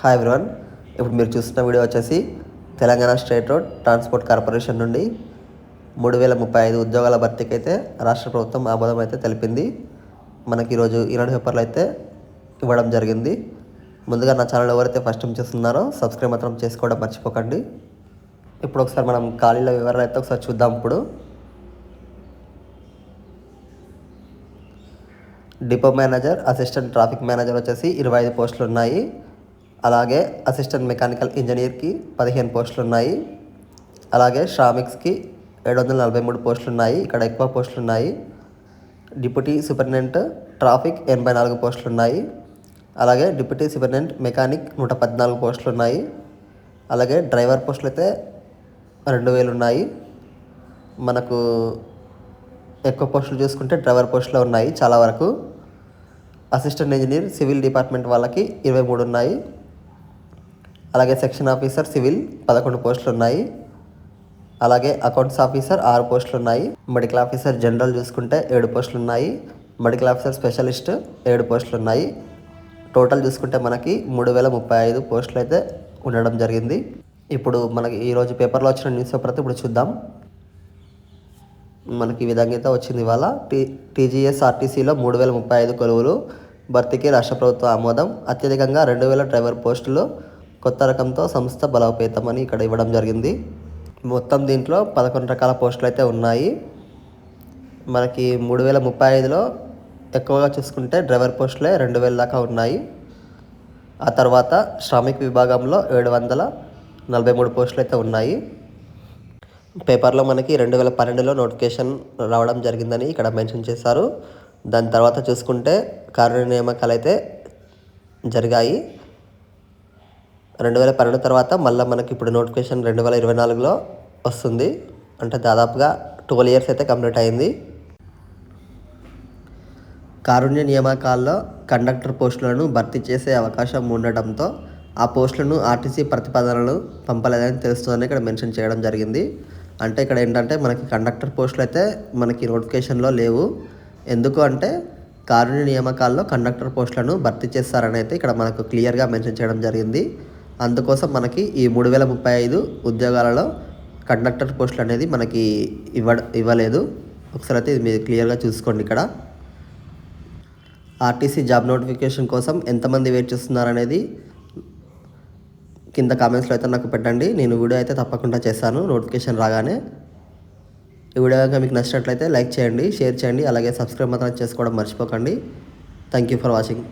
Hi everyone ఇప్పుడు మీరు చూస్తున్న వీడియో వచ్చేసి Telangana state road transport corporation నుండి మూడు వేల ముప్పై ఐదు ఉద్యోగాల భర్తీకి అయితే రాష్ట్ర ప్రభుత్వం ఆమోదం అయితే తెలిపింది. మనకి ఈరోజు ఈనాడు పేపర్లు అయితే ఇవ్వడం జరిగింది. ముందుగా నా ఛానల్ ఎవరైతే ఫస్ట్ టైం చూస్తున్నారో సబ్స్క్రైబ్ మాత్రం చేసుకోవడం మర్చిపోకండి. ఇప్పుడు ఒకసారి మనం ఖాళీల వివరాలు అయితే ఒకసారి చూద్దాం ఇప్పుడు. Depot manager assistant traffic manager వచ్చేసి ఇరవై ఐదు పోస్టులు ఉన్నాయి. అలాగే అసిస్టెంట్ మెకానికల్ ఇంజనీర్కి పదిహేను పోస్టులు ఉన్నాయి అలాగే శ్రామిక్స్కి ఏడు వందల నలభై మూడు పోస్టులు ఉన్నాయి ఇక్కడ ఎక్కువ పోస్టులు ఉన్నాయి డిప్యూటీ సూపరింటెండెంట్ ట్రాఫిక్ ఎనభై నాలుగు పోస్టులు ఉన్నాయి అలాగే డిప్యూటీ సూపరింటెండెంట్ మెకానిక్ నూట పద్నాలుగు పోస్టులు ఉన్నాయి అలాగే డ్రైవర్ పోస్టులు అయితే రెండు వేలు ఉన్నాయి మనకు ఎక్కువ పోస్టులు చూసుకుంటే డ్రైవర్ పోస్టులో ఉన్నాయి చాలా వరకు. అసిస్టెంట్ ఇంజనీర్ సివిల్ డిపార్ట్మెంట్ వాళ్ళకి ఇరవై మూడు ఉన్నాయి అలాగే సెక్షన్ ఆఫీసర్ సివిల్ పదకొండు పోస్టులు ఉన్నాయి అలాగే అకౌంట్స్ ఆఫీసర్ ఆరు పోస్టులు ఉన్నాయి మెడికల్ ఆఫీసర్ జనరల్ చూసుకుంటే ఏడు పోస్టులు ఉన్నాయి మెడికల్ ఆఫీసర్ స్పెషలిస్ట్ ఏడు పోస్టులు ఉన్నాయి టోటల్ చూసుకుంటే మనకి మూడు వేల ముప్పై ఐదు పోస్టులు అయితే ఉండడం జరిగింది. ఇప్పుడు మనకి ఈరోజు పేపర్లో వచ్చిన న్యూస్ పేపర్ అయితే ఇప్పుడు చూద్దాం. మనకి ఈ విధంగా అయితే వచ్చింది ఇవాళ. టీ టీజీఎస్ ఆర్టీసీలో మూడు వేల ముప్పై ఐదు కొలువులు భర్తీకి రాష్ట్ర ప్రభుత్వ ఆమోదం అత్యధికంగా రెండు వేల డ్రైవర్ పోస్టులు కొత్త రకంతో సంస్థ బలోపేతం అని ఇక్కడ ఇవ్వడం జరిగింది. మొత్తం దీంట్లో పదకొండు రకాల పోస్టులు అయితే ఉన్నాయి. మనకి మూడు వేల ముప్పై ఐదులో ఎక్కువగా చూసుకుంటే డ్రైవర్ పోస్టులే రెండు వేల దాకా ఉన్నాయి. ఆ తర్వాత శ్రామిక్ విభాగంలో ఏడు వందల నలభై మూడు పోస్టులు అయితే ఉన్నాయి. పేపర్లో మనకి రెండు వేల పన్నెండులో నోటిఫికేషన్ రావడం జరిగిందని ఇక్కడ మెన్షన్ చేశారు. దాని తర్వాత చూసుకుంటే కారుణ్య నియామకాలు అయితే జరిగాయి. రెండు వేల పన్నెండు తర్వాత మళ్ళీ మనకి ఇప్పుడు నోటిఫికేషన్ రెండు వేల ఇరవై నాలుగులో వస్తుంది. అంటే దాదాపుగా ట్వెల్వ్ ఇయర్స్ అయితే కంప్లీట్ అయింది. కారుణ్య నియామకాల్లో కండక్టర్ పోస్టులను భర్తీ చేసే అవకాశం ఉండటంతో ఆ పోస్టులను ఆర్టీసీ ప్రతిపాదనలు పంపలేదని తెలుస్తుందని ఇక్కడ మెన్షన్ చేయడం జరిగింది. అంటే ఇక్కడ ఏంటంటే మనకి కండక్టర్ పోస్టులు అయితే మనకి నోటిఫికేషన్లో లేవు. ఎందుకు అంటే కారుణ్య నియామకాల్లో కండక్టర్ పోస్టులను భర్తీ చేస్తారని అయితే ఇక్కడ మనకు క్లియర్గా మెన్షన్ చేయడం జరిగింది. అందుకోసం మనకి ఈ మూడు వేల ముప్పై ఐదు ఉద్యోగాలలో కండక్టర్ పోస్టులు అనేది మనకి ఇవ్వ ఇవ్వలేదు. ఒకసారి అయితే ఇది మీరు క్లియర్గా చూసుకోండి ఇక్కడ. ఆర్టీసీ జాబ్ నోటిఫికేషన్ కోసం ఎంతమంది వెయిట్ చేస్తున్నారనేది కింద కామెంట్స్లో అయితే నాకు పెట్టండి. నేను వీడియో అయితే తప్పకుండా చేస్తాను. నోటిఫికేషన్ రాగానే ఈ వీడియో కనుక మీకు నచ్చినట్లయితే లైక్ చేయండి షేర్ చేయండి అలాగే సబ్స్క్రైబ్ మాత్రం చేసుకోవడం మర్చిపోకండి. Thank you for watching.